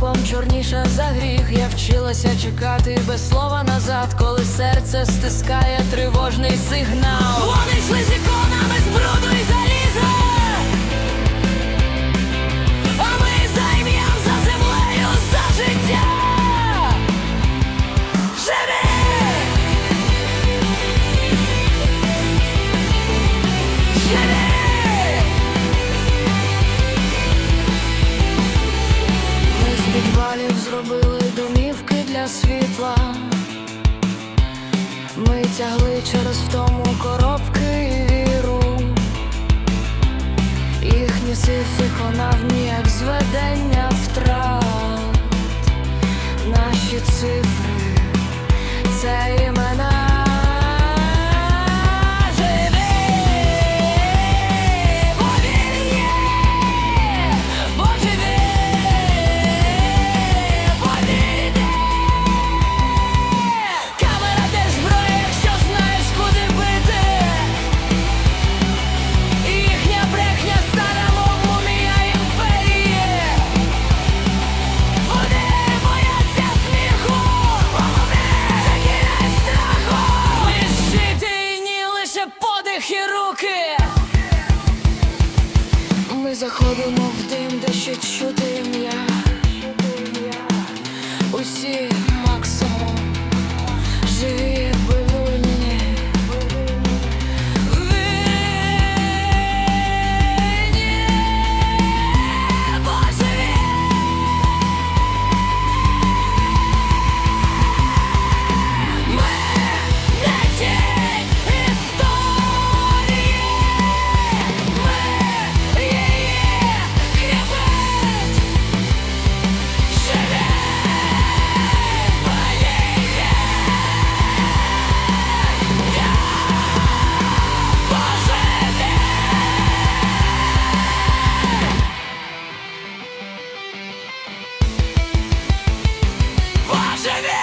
окопом чорніша за гріх. Я вчилася чекати без слова назад, коли серце стискає тривожний сигнал. руки. Ми заходимо в дим, де ще чути ім'я. Watching me!